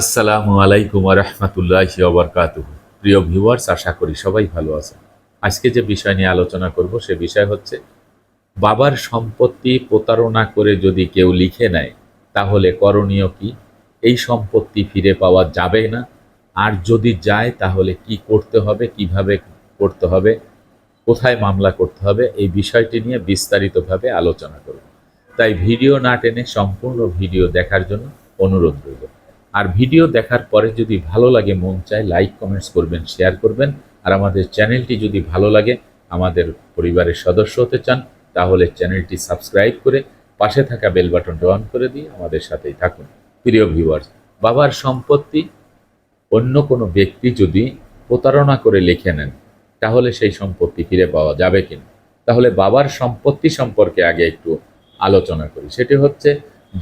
আসসালামু আলাইকুম রহমতুল্লাহ ওবরকাত প্রিয় ভিউয়ার্স, আশা করি সবাই ভালো আছেন। আজকে যে বিষয় নিয়ে আলোচনা করব, সে বিষয় হচ্ছে, বাবার সম্পত্তি প্রতারণা করে যদি কেউ লিখে নেয়, তাহলে করণীয় কি? এই সম্পত্তি ফিরে পাওয়া যাবে না। আর যদি যায়, তাহলে কি করতে হবে? কীভাবে করতে হবে? কোথায় মামলা করতে হবে? এই বিষয়টি নিয়ে বিস্তারিতভাবে আলোচনা করব। তাই ভিডিও না টেনে সম্পূর্ণ ভিডিও দেখার জন্য অনুরোধ রইল। আর ভিডিও দেখার পরে যদি ভালো লাগে, মন চায় লাইক কমেন্টস করবেন শেয়ার করবেন। আর আমাদের চ্যানেলটি যদি ভালো লাগে, আমাদের পরিবারের সদস্য হতে চান, তাহলে চ্যানেলটি সাবস্ক্রাইব করে পাশে থাকা বেল বাটনটা অন করে দিয়ে আমাদের সাথেই থাকুন। প্রিয় ভিউয়ার্স বাবার সম্পত্তি অন্য কোনো ব্যক্তি যদি প্রতারণা করে লিখে নেন, তাহলে সেই সম্পত্তি ফিরে পাওয়া যাবে কিনা? তাহলে বাবার সম্পত্তি সম্পর্কে আগে একটু আলোচনা করি। সেটি হচ্ছে,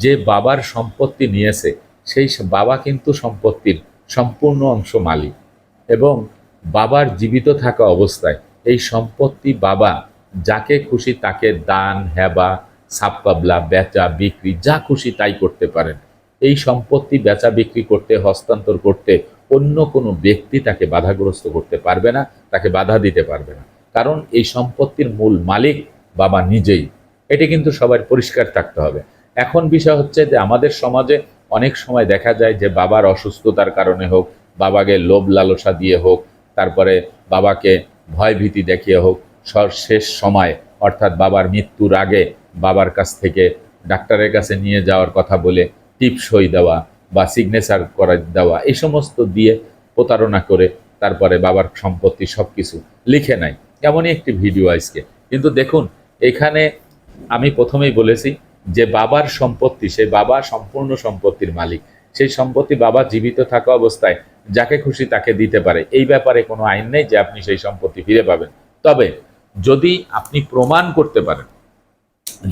যে বাবার সম্পত্তি নিয়েছে সেই বাবা কিন্তু সম্পত্তির সম্পূর্ণ অংশ মালিক এবং বাবার জীবিত থাকা অবস্থায় এই সম্পত্তি বাবা যাকে খুশি তাকে দান, হেবা সাপকাবলা বেচা, বিক্রি, যা খুশি তাই করতে পারেন। এই সম্পত্তি বেচা, বিক্রি করতে, হস্তান্তর করতে অন্য কোনো ব্যক্তি তাকে বাধাগ্রস্ত করতে পারবে না, তাকে বাধা দিতে পারবে না। কারণ এই সম্পত্তির মূল মালিক বাবা নিজেই। এটি কিন্তু সবার পরিষ্কার থাকতে হবে। এখন বিষয় হচ্ছে যে আমাদের সমাজে অনেক সময় দেখা যায় যে বাবার অসুস্থতার কারণে হোক, বাবাকে লোভ লালসা দিয়ে হোক, তারপরে বাবাকে ভয় ভীতি দেখিয়ে হোক শেষ সময়, অর্থাৎ বাবার মৃত্যুর আগে বাবার কাছ থেকে ডাক্তারের কাছে নিয়ে যাওয়ার কথা বলে টিপ সই দেওয়া বা সিগনেচার করা দেওয়া, এই সমস্ত দিয়ে প্রতারণা করে তারপরে বাবার সম্পত্তি সব কিছু লিখে নেয়। এমনই একটি ভিডিও আজকে। কিন্তু দেখুন, এখানে আমি প্রথমেই বলেছি যে বাবার সম্পত্তি, সেই বাবা সম্পূর্ণ সম্পত্তির মালিক। সেই সম্পত্তি বাবা জীবিত থাকা অবস্থায় যাকে খুশি তাকে দিতে পারে। এই ব্যাপারে কোনো আইন নেই যে আপনি সেই সম্পত্তি ফিরে পাবেন। তবে যদি আপনি প্রমাণ করতে পারেন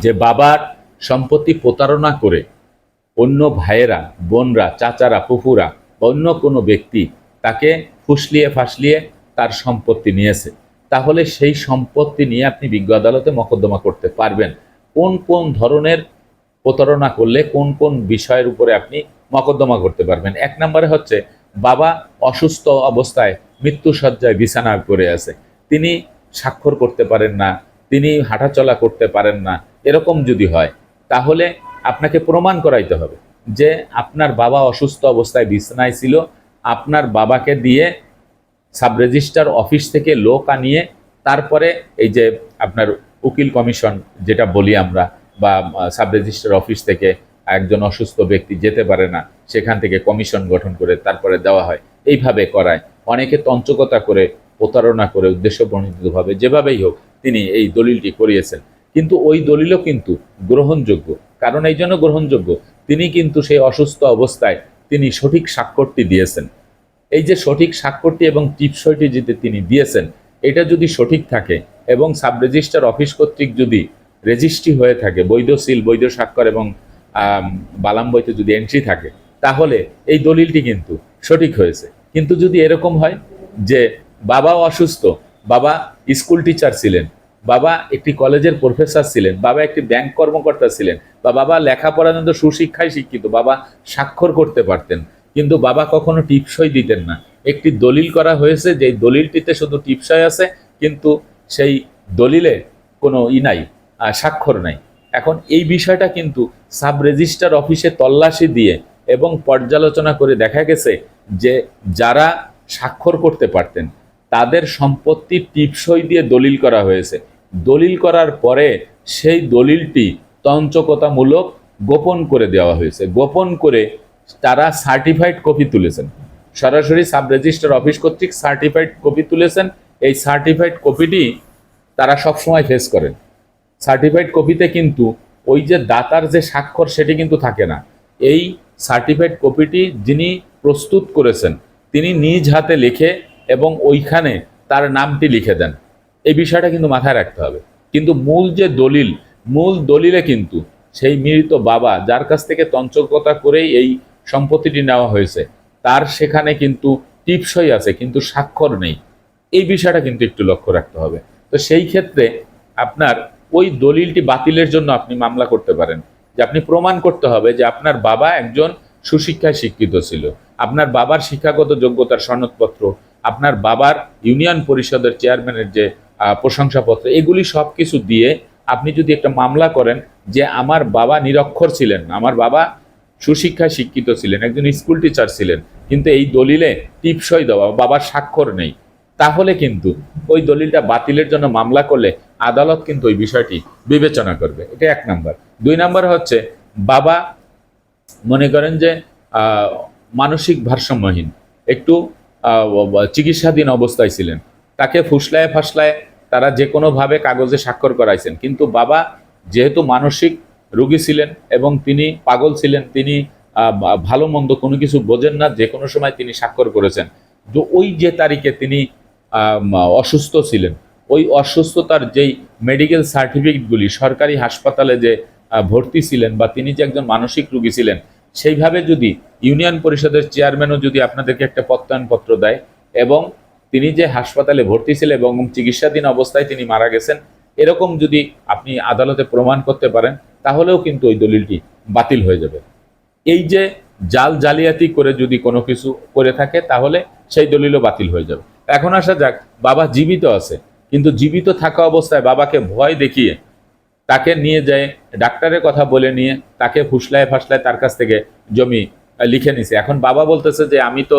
যে বাবার সম্পত্তি প্রতারণা করে অন্য ভাইয়েরা, বোনরা, চাচারা, ফুফুরা বা অন্য কোনো ব্যক্তি তাকে ফুসলিয়ে ফাসলিয়ে তার সম্পত্তি নিয়েছে, তাহলে সেই সম্পত্তি নিয়ে আপনি বিজ্ঞ আদালতে মকদ্দমা করতে পারবেন। কোন কোন ধরনের প্রতারণা করলে কোন কোন বিষয়ের উপরে আপনি মকদ্দমা করতে পারবেন? এক নম্বরে হচ্ছে, বাবা অসুস্থ অবস্থায় মৃত্যুসজ্জায় বিছানা করে আছে। তিনি স্বাক্ষর করতে পারেন না, তিনি হাঁটাচলা করতে পারেন না, এরকম যদি হয়, তাহলে আপনাকে প্রমাণ করাইতে হবে যে আপনার বাবা অসুস্থ অবস্থায় বিছানায় ছিল, আপনার বাবাকে দিয়ে সাব রেজিস্ট্রার অফিস থেকে লোক আনিয়ে, তারপরে এই যে আপনার উকিল কমিশন যেটা বলি আমরা, বা সাব রেজিস্ট্রার অফিস থেকে একজন অসুস্থ ব্যক্তি যেতে পারে না, সেখান থেকে কমিশন গঠন করে তারপরে দেওয়া হয়। এইভাবে করায়। অনেকে তঞ্চকতা করে, প্রতারণা করে উদ্দেশ্য প্রণোদিতভাবে যেভাবেই হোক, তিনি এই দলিলটি করিয়েছেন। কিন্তু ওই দলিলও কিন্তু গ্রহণযোগ্য। কারণ এই জন্য গ্রহণযোগ্য। তিনি কিন্তু সেই অসুস্থ অবস্থায় তিনি সঠিক স্বাক্ষরটি দিয়েছেন। এই যে সঠিক স্বাক্ষরটি এবং টিপসইটি যেতে তিনি দিয়েছেন, এটা যদি সঠিক থাকে এবং সাব রেজিস্ট্রার অফিস কর্তৃক যদি রেজিস্ট্রি হয়ে থাকে, বৈধ সিল, বৈধ স্বাক্ষর এবং বালাম বইতে যদি এন্ট্রি থাকে, তাহলে এই দলিলটি কিন্তু সঠিক হয়েছে। কিন্তু যদি এরকম হয় যে বাবাও অসুস্থ, বাবা স্কুল টিচার ছিলেন, বাবা একটি কলেজের প্রফেসর ছিলেন, বাবা একটি ব্যাংক কর্মকর্তা ছিলেন, বা বাবা লেখাপড়া কিন্তু সুশিক্ষায় শিক্ষিত, বাবা স্বাক্ষর করতে পারতেন, কিন্তু বাবা কখনো টিপসই দিতেন না। একটি দলিল করা হয়েছে যে দলিলটিতে শুধু টিপসই আছে, কিন্তু সেই দলিলে কোনো ই নাই স্বাক্ষর নাই। এখন এই বিষয়টা কিন্তু সাব রেজিস্ট্রার অফিসে তল্লাশি দিয়ে এবং পর্যালোচনা করে দেখা গেছে যে যারা স্বাক্ষর করতে পারতেন, তাদের সম্পত্তি টিপসই দিয়ে দলিল করা হয়েছে। দলিল করার পরে সেই দলিলটি তঞ্চকতামূলক গোপন করে দেওয়া হয়েছে। গোপন করে তারা সার্টিফাইড কপি তুলেছেন। সরাসরি সাব রেজিস্ট্রার অফিস কর্তৃক সার্টিফাইড কপি তুলেছেন এই সার্টিফাইড কপিটি তারা সবসময় ফেস করেন। সার্টিফাইড কপিতে কিন্তু ওই যে দাতার যে স্বাক্ষর সেটি কিন্তু থাকে না। এই সার্টিফাইড কপিটি যিনি প্রস্তুত করেছেন, তিনি নিজ হাতে লিখে এবং ওইখানে তার নামটি লিখে দেন। এই বিষয়টা কিন্তু মাথায় রাখতে হবে। কিন্তু মূল যে দলিল, মূল দলিলে কিন্তু সেই মৃত বাবা, যার কাছ থেকে তঞ্চকতা করেই এই সম্পত্তিটি নেওয়া হয়েছে, তার সেখানে কিন্তু টিপসই আছে, কিন্তু স্বাক্ষর নেই। এই বিষয়টা কিন্তু একটু লক্ষ্য রাখতে হবে। তো সেই ক্ষেত্রে আপনার ওই দলিলটি বাতিলের জন্য আপনি মামলা করতে পারেন। যে আপনি প্রমাণ করতে হবে যে আপনার বাবা একজন সুশিক্ষায় শিক্ষিত ছিল। আপনার বাবার শিক্ষাগত যোগ্যতার সনদপত্র, আপনার বাবার ইউনিয়ন পরিষদের চেয়ারম্যানের যে প্রশংসাপত্র, এগুলি সব কিছু দিয়ে আপনি যদি একটা মামলা করেন যে আমার বাবা নিরক্ষর ছিলেন, আমার বাবা সুশিক্ষায় শিক্ষিত ছিলেন, একজন স্কুল টিচার ছিলেন, কিন্তু এই দলিলে টিপসই দেওয়া, বাবার স্বাক্ষর নেই। তাহলে কিন্তু ওই দলিলটা বাতিলের জন্য মামলা করলে আদালত কিন্তু ওই বিষয়টি বিবেচনা করবে। এটা এক নাম্বার। দুই নাম্বার হচ্ছে, বাবা মনে করেন যে মানসিক ভারসাম্যহীন, একটু চিকিৎসাধীন অবস্থায় ছিলেন। তাকে ফুসলায় ফাসলায় তারা যে কোনোভাবে কাগজে স্বাক্ষর করাইছেন। কিন্তু বাবা যেহেতু মানসিক রোগী ছিলেন এবং তিনি পাগল ছিলেন, তিনি ভালো মন্দ কোনো কিছু বোঝেন না যে কোনো সময় তিনি স্বাক্ষর করেছেন। তো ওই যে তারিখে তিনি অসুস্থ ছিলেন। ওই অসুস্থতার যেই মেডিকেল সার্টিফিকেটগুলি সরকারি হাসপাতালে যে ভর্তি ছিলেন বা তিনি যে একজন মানসিক রুগী ছিলেন, সেইভাবে যদি ইউনিয়ন পরিষদের চেয়ারম্যানও যদি আপনাদেরকে একটা প্রত্যয়নপত্র দেয় এবং তিনি যে হাসপাতালে ভর্তি ছিলেন এবং চিকিৎসাধীন অবস্থায় তিনি মারা গেছেন, এরকম যদি আপনি আদালতে প্রমাণ করতে পারেন, তাহলেও কিন্তু ওই দলিলটি বাতিল হয়ে যাবে। এই যে জাল জালিয়াতি করে যদি কোনো কিছু করে থাকে, তাহলে সেই দলিলও বাতিল হয়ে যাবে। এখন আসা যাক, বাবা জীবিত আছে, কিন্তু জীবিত থাকা অবস্থায় বাবাকে ভয় দেখিয়ে তাকে নিয়ে যায়, ডাক্তারের কথা বলে নিয়ে তাকে ফুসলায় ফাসলায় তার কাছ থেকে জমি লিখে নিছে। এখন বাবা বলতেছে যে, আমি তো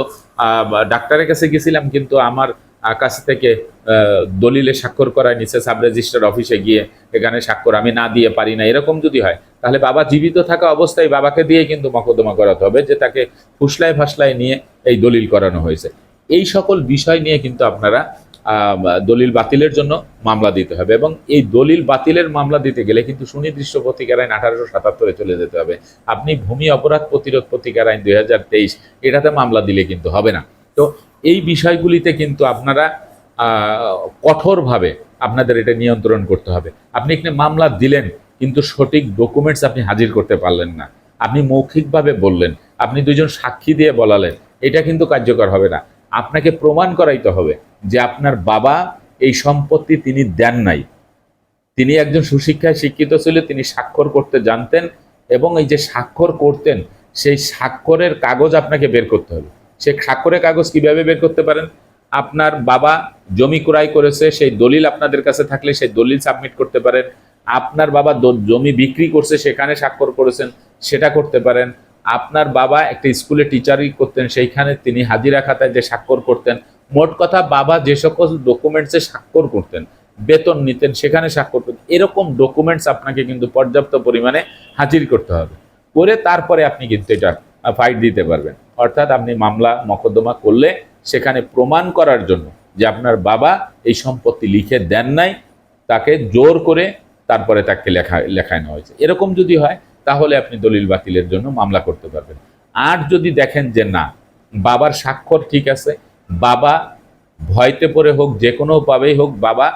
ডাক্তারের কাছে গেছিলাম, কিন্তু আমার কাছ থেকে দলিলে স্বাক্ষর করায় নিছে সাব রেজিস্টার অফিসে গিয়ে এখানে স্বাক্ষর আমি না দিয়ে পারি না। এরকম যদি হয়, তাহলে বাবা জীবিত থাকা অবস্থায় বাবাকে দিয়ে কিন্তু মকদ্দমা করাতে হবে, যে তাকে ফুসলায় ফাসলায় নিয়ে এই দলিল করানো হয়েছে। এই সকল বিষয় নিয়ে কিন্তু আপনারা দলিল বাতিলের জন্য মামলা দিতে হবে এবং এই দলিল বাতিলের মামলা দিতে গেলে কিন্তু সুনির্দিষ্ট প্রতিকার আইন আঠারোশো সাতাত্তরে চলে যেতে হবে। আপনি ভূমি অপরাধ প্রতিরোধ প্রতিকার আইন দুই হাজার তেইশ, এটাতে মামলা দিলে কিন্তু হবে না। তো এই বিষয়গুলিতে কিন্তু আপনারা কঠোরভাবে আপনাদের এটা নিয়ন্ত্রণ করতে হবে। আপনি এখানে মামলা দিলেন, কিন্তু সঠিক ডকুমেন্টস আপনি হাজির করতে পারলেন না। আপনি মৌখিকভাবে বললেন, আপনি দুজন সাক্ষী দিয়ে বলালেন, এটা কিন্তু কার্যকর হবে না। আপনাকে প্রমাণ করাইতে হবে যে আপনার বাবা এই সম্পত্তি তিনি দেন নাই। তিনি একজন সুশিক্ষায় শিক্ষিত ছিল, তিনি স্বাক্ষর করতে জানতেন এবং এই যে স্বাক্ষর করতেন, সেই স্বাক্ষরের কাগজ আপনাকে বের করতে হবে। সেই স্বাক্ষরের কাগজ কীভাবে বের করতে পারেন? আপনার বাবা জমি ক্রয় করেছে, সেই দলিল আপনাদের কাছে থাকলে সেই দলিল সাবমিট করতে পারেন। আপনার বাবা জমি বিক্রি করছে, সেখানে স্বাক্ষর করেছেন, সেটা করতে পারেন। আপনার বাবা একটা স্কুলে টিচারই করতেন, সেইখানে তিনি হাজিরা খাতায় যে স্বাক্ষর করতেন, মোট কথা বাবা যে সকল ডকুমেন্টসে স্বাক্ষর করতেন, বেতন নিতেন, সেখানে স্বাক্ষর করতেন, এরকম ডকুমেন্টস আপনাকে কিন্তু পর্যাপ্ত পরিমাণে হাজির করতে হবে। করে তারপরে আপনি কিন্তু এটা ফাইট দিতে পারবেন। অর্থাৎ আপনি মামলা, মকদ্দমা করলে সেখানে প্রমাণ করার জন্য যে আপনার বাবা এই সম্পত্তি লিখে দেন নাই, তাকে জোর করে তারপরে তাকে লেখা, লেখায় নেওয়া হয়েছে। এরকম যদি হয় তাহলে আপনি দলিল বাতিলের জন্য মামলা করতে পারবেন। আর যদি দেখেন যে না, বাবার স্বাক্ষর ঠিক আছে, বাবা ভয়তে পড়ে হোক, যে কোনোভাবেই হোক, বাবা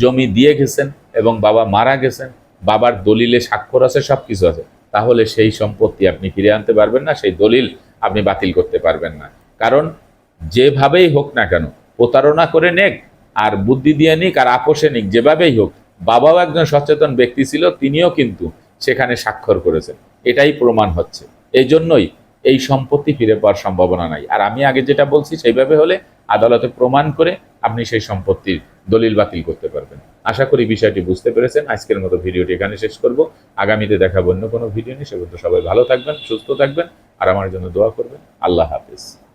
জমি দিয়ে গেছেন এবং বাবা মারা গেছেন, বাবার দলিলে স্বাক্ষর আছে সব কিছু আছে, তাহলে সেই সম্পত্তি আপনি ফিরে আনতে পারবেন না, সেই দলিল আপনি বাতিল করতে পারবেন না। কারণ যেভাবেই হোক না কেন, প্রতারণা করে নেক, আর বুদ্ধি দিয়ে নিক, আর আপোষে নিক, যেভাবেই হোক, বাবাও একজন সচেতন ব্যক্তি ছিল, তিনিও কিন্তু সেখানে স্বাক্ষর করেছেন। এটাই প্রমাণ হচ্ছে। এই জন্যই এই সম্পত্তি ফিরে পাওয়ার সম্ভাবনা নাই। আর আমি আগে যেটা বলছি, সেইভাবে হলে আদালতে প্রমাণ করে আপনি সেই সম্পত্তির দলিল বাতিল করতে পারবেন। আশা করি বিষয়টি বুঝতে পেরেছেন। আজকের মতো ভিডিওটি এখানে শেষ করব। আগামীতে দেখাবো অন্য কোনো ভিডিও নিয়ে। সে সবাই ভালো থাকবেন, সুস্থ থাকবেন, আর আমার জন্য দোয়া করবেন। আল্লাহ হাফিজ।